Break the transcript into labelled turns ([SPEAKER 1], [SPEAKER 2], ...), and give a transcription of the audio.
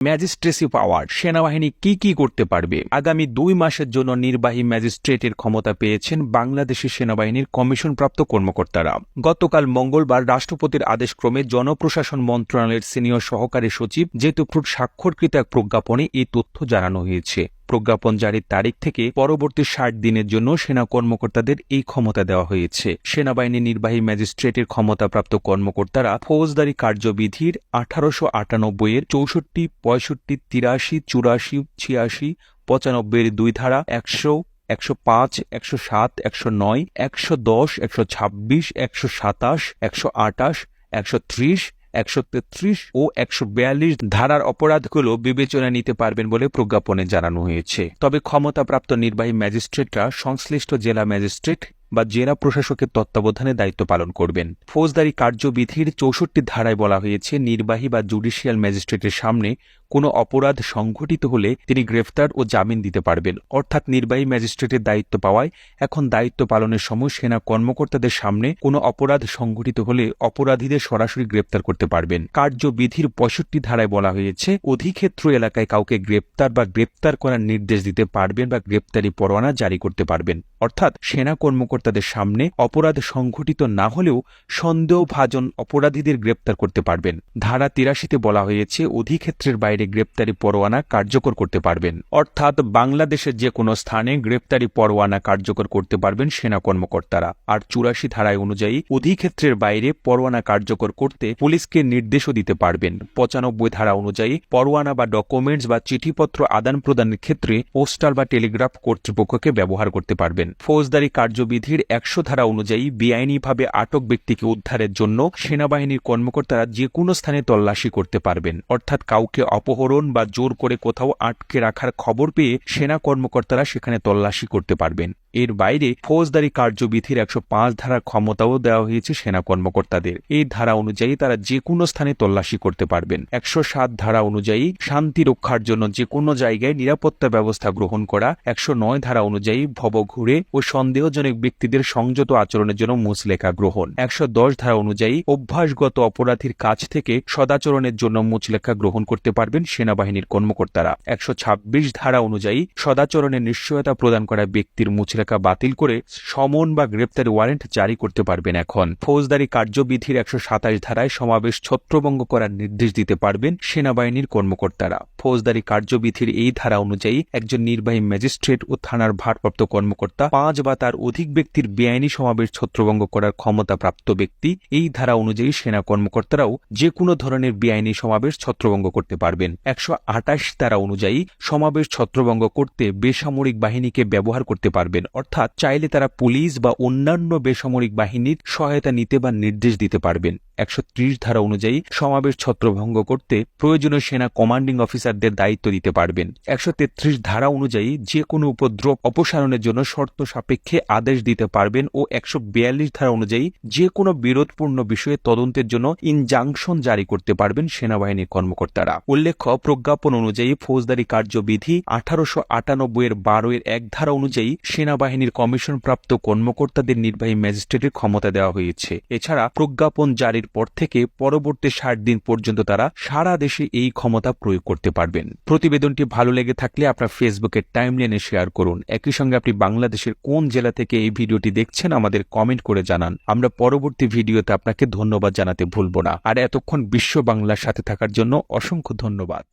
[SPEAKER 1] Magistracy পাওয়ার, সেনাবাহিনী কি কি করতে পারবে? আগামী দুই মাসের জন্য নির্বাহী ম্যাজিস্ট্রেটের ক্ষমতা পেয়েছেন বাংলাদেশের সেনাবাহিনীর কমিশনপ্রাপ্ত কর্মকর্তারা। গতকাল মঙ্গলবার রাষ্ট্রপতির আদেশক্রমে জনপ্রশাসন মন্ত্রণালয়ের সিনিয়র সহকারী সচিব জেতুফ্রুট স্বাক্ষরকৃত এক প্রজ্ঞাপনে এই তথ্য জানানো হয়েছে। প্রজ্ঞাপন জারির তারিখ থেকে পরবর্তী ষাট দিনের জন্য সেনা কর্মকর্তাদের এই ক্ষমতা দেওয়া হয়েছে। সেনাবাহিনীর নির্বাহী ম্যাজিস্ট্রেটের ক্ষমতাপ্রাপ্ত কর্মকর্তারা ফৌজদারি কার্যবিধির আঠারোশো আটানব্বই এর চৌষট্টি, পঁয়ষট্টি, তিরাশি, চুরাশি, ছিয়াশি পঁচানব্বইয়ের দুই ধারা, একশো একশো পাঁচ, একশো সাত, একশো নয়, একশো দশ, একশো ছাব্বিশ, একশো সাতাশ, একশো আটাশ, একশো ত্রিশ একশো তেত্রিশ ও একশো বিয়াল্লিশ ধারার অপরাধগুলো বিবেচনা নিতে পারবেন বলে প্রজ্ঞাপনে জানানো হয়েছে। তবে ক্ষমতাপ্রাপ্ত নির্বাহী ম্যাজিস্ট্রেটরা সংশ্লিষ্ট জেলা ম্যাজিস্ট্রেট বা জেলা প্রশাসকের তত্ত্বাবধানে দায়িত্ব পালন করবেন। ফৌজদারি কার্যবিধির চৌষট্টি ধারায় বলা হয়েছে, নির্বাহী বা জুডিশিয়াল ম্যাজিস্ট্রেটের সামনে কোনো অপরাধ সংঘটিত হলে তিনি গ্রেফতার ও জামিন দিতে পারবেন। অর্থাৎ নির্বাহী ম্যাজিস্ট্রেটের দায়িত্ব পাওয়ায় এখন দায়িত্ব পালনের সময় সেনা কর্মকর্তাদের সামনে কোনো অপরাধ সংঘটিত হলে অপরাধীদের সরাসরি গ্রেপ্তার করতে পারবেন। কার্যবিধির পঁয়ষট্টি ধারায় বলা হয়েছে, অধিক্ষেত্র এলাকায় কাউকে গ্রেপ্তার বা গ্রেপ্তার করার নির্দেশ দিতে পারবেন বা গ্রেপ্তারি পরোয়ানা জারি করতে পারবেন। অর্থাৎ সেনা কর্মকর্তাদের সামনে অপরাধ সংঘটিত না হলেও সন্দেহভাজন অপরাধীদের গ্রেপ্তার করতে পারবেন। ধারা তিরাশিতে বলা হয়েছে, অধিক্ষেত্রের বাইরে গ্রেপ্তারি পরোয়ানা কার্যকর করতে পারবেন। অর্থাৎ বাংলাদেশের যে কোনো স্থানে গ্রেপ্তারি পরোয়ানা কার্যকর করতে পারবেন সেনা কর্মকর্তারা। আর চুরাশি ধারায় অনুযায়ী অধিক্ষেত্রের বাইরে পরোয়ানা কার্যকর করতে পুলিশকে নির্দেশও দিতে পারবেন। পঁচানব্বই ধারা অনুযায়ী পরোয়ানা বা ডকুমেন্টস বা চিঠিপত্র আদান প্রদানের ক্ষেত্রে পোস্টাল বা টেলিগ্রাফ কর্তৃপক্ষকে ব্যবহার করতে পারবেন। ফৌজদারি কার্যবিধির একশো ধারা অনুযায়ী বেআইনিভাবে আটক ব্যক্তিকে উদ্ধারের জন্য সেনাবাহিনীর কর্মকর্তারা যে কোনো স্থানে তল্লাশি করতে পারবেন। অর্থাৎ কাউকে অপহরণ বা জোর করে কোথাও আটকে রাখার খবর পেয়ে সেনা কর্মকর্তারা সেখানে তল্লাশি করতে পারবেন। এর বাইরে ফৌজদারি কার্যবিধির একশো পাঁচ ধারার ক্ষমতাও দেওয়া হয়েছে সেনা কর্মকর্তাদের। এই ধারা অনুযায়ী তারা যে কোনো স্থানে তল্লাশি করতে পারবেন। একশো সাত ধারা অনুযায়ী শান্তি রক্ষার জন্য যে কোনো জায়গায় নিরাপত্তা ব্যবস্থা গ্রহণ করা, একশো নয় ধারা অনুযায়ী ভব ঘুরে ও সন্দেহজনক ব্যক্তিদের সংযত আচরণের জন্য মুচলেখা গ্রহণ। একশো দশ ধারা অনুযায়ী অভ্যাসগত অপরাধীর কাছ থেকে সদাচরণের জন্য মুচলেখা গ্রহণ করতে পারবেন সেনাবাহিনীর কর্মকর্তারা। একশো ছাব্বিশ ধারা অনুযায়ী সদাচরণের নিশ্চয়তা প্রদান করা ব্যক্তির মুচলেখা বাতিল করে সমন বা গ্রেপ্তারি ওয়ারেন্ট জারি করতে পারবেন এখন। ফৌজদারি কার্যবিধির একশো সাতাশ ধারায় সমাবেশ ছত্রভঙ্গ করার নির্দেশ দিতে পারবেন সেনাবাহিনীর কর্মকর্তারা। ফৌজদারি কার্যবিধির এই ধারা অনুযায়ী একজন নির্বাহী ম্যাজিস্ট্রেট ও থানার ভারপ্রাপ্ত কর্মকর্তা, পাঁচ বা তার অধিক ব্যক্তির বেআইনি সমাবেশ ছত্রভঙ্গ করার ক্ষমতাপ্রাপ্ত ব্যক্তি, এই ধারা অনুযায়ী সেনা কর্মকর্তারাও যে কোনো ধরনের বেআইনি সমাবেশ ছত্রভঙ্গ করতে পারবেন। একশো আটাশ ধারা অনুযায়ী সমাবেশ ছত্রভঙ্গ করতে বেসামরিক বাহিনীকে ব্যবহার করতে পারবেন। অর্থাৎ চাইলে তারা পুলিশ বা অন্যান্য বেসামরিক বাহিনীর সহায়তা নিতে বা নির্দেশ দিতে পারবেন। একশো ত্রিশ ধারা অনুযায়ী সমাবেশ ছত্রভঙ্গ করতে প্রয়োজনীয় সেনা কমান্ডিং অফিসারদের দায়িত্ব দিতে পারবেন। একশো তেত্রিশ ধারা অনুযায়ী যে কোনো উপদ্রব অপসারণের জন্য শর্ত সাপেক্ষে আদেশ দিতে পারবেন ও একশো বিয়াল্লিশ ধারা অনুযায়ী যে কোনো বিরোধপূর্ণ বিষয়ে তদন্তের জন্য ইনজাংশন জারি করতে পারবেন সেনাবাহিনীর কর্মকর্তারা। উল্লেখ্য, প্রজ্ঞাপন অনুযায়ী ফৌজদারি কার্যবিধি আঠারোশো আটানব্বই এর বারো এর এক ধারা অনুযায়ী সেনাবাহিনীর কমিশন প্রাপ্ত কর্মকর্তাদের নির্বাহী ম্যাজিস্ট্রেটের ক্ষমতা দেওয়া হয়েছে। এছাড়া প্রজ্ঞাপন জারির পর থেকে পরবর্তী ষাট দিন পর্যন্ত তারা সারা দেশে এই ক্ষমতা প্রয়োগ করতে পারবেন। প্রতিবেদনটি ভালো লেগে থাকলে আপনার ফেসবুকের টাইমলাইনে শেয়ার করুন। একই সঙ্গে আপনি বাংলাদেশের কোন জেলা থেকে এই ভিডিওটি দেখছেন আমাদের কমেন্ট করে জানান। আমরা পরবর্তী ভিডিওতে আপনাকে ধন্যবাদ জানাতে ভুলব না। আর এতক্ষণ বিশ্ব বাংলার সাথে থাকার জন্য অসংখ্য ধন্যবাদ।